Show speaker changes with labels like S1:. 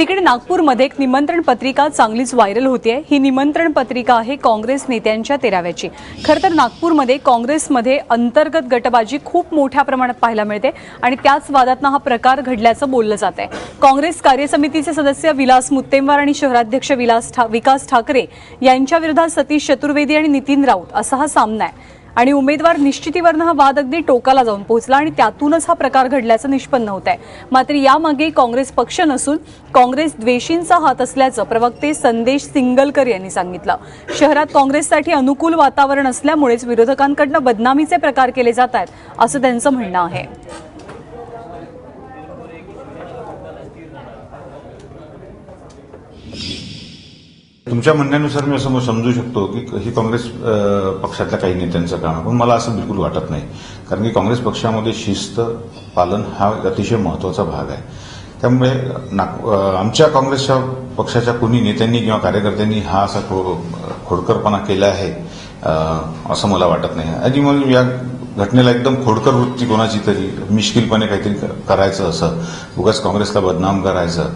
S1: तिकडे नागपूरमध्ये एक निमंत्रण पत्रिका चांगलीच व्हायरल होतीये. ही निमंत्रण पत्रिका आहे काँग्रेस नेत्यांच्या तेराव्याची. खरं तर नागपूरमध्ये काँग्रेसमध्ये अंतर्गत गटबाजी खूप मोठ्या प्रमाणात पाहायला मिळते आणि त्याच वादातनं हा प्रकार घडल्याचं बोललं जात आहे काँग्रेस कार्यसमितीचे सदस्य विलास मुत्तेमवार आणि शहराध्यक्ष विलास ठा विकास ठाकरे यांच्या विरोधात सतीश चतुर्वेदी आणि नितीन राऊत असा हा सामना आहे. आणि उमेदवार निश्चितीवरनं हा वाद अगदी टोकाला जाऊन पोहोचला आणि त्यातूनच हा प्रकार घडल्याचं निष्पन्न होत आहे. मात्र यामागे काँग्रेस पक्ष नसून काँग्रेस द्वेषींचा हात असल्याचं प्रवक्ते संदेश सिंगलकर यांनी सांगितलं. शहरात काँग्रेससाठी अनुकूल वातावरण असल्यामुळेच विरोधकांकडनं बदनामीचे प्रकार केले जात आहेत असं त्यांचं म्हणणं आहे.
S2: तुमच्या म्हणण्यानुसार मी असं समजू शकतो की ही काँग्रेस पक्षातल्या काही नेत्यांचं काम पण मला असं बिलकुल वाटत नाही. कारण की काँग्रेस पक्षामध्ये शिस्त पालन हा अतिशय महत्त्वाचा भाग आहे. त्यामुळे नाग- आमच्या काँग्रेसच्या पक्षाच्या कुणी नेत्यांनी किंवा कार्यकर्त्यांनी हा असा खो- खोडकरपणा केला आहे असं मला वाटत नाही. आणि मग या घटनेला एकदम खोडकर वृत्ती कोणाची तरी मिश्किलपणे काहीतरी करायचं असं. उगाच काँग्रेसला बदनाम करायचं.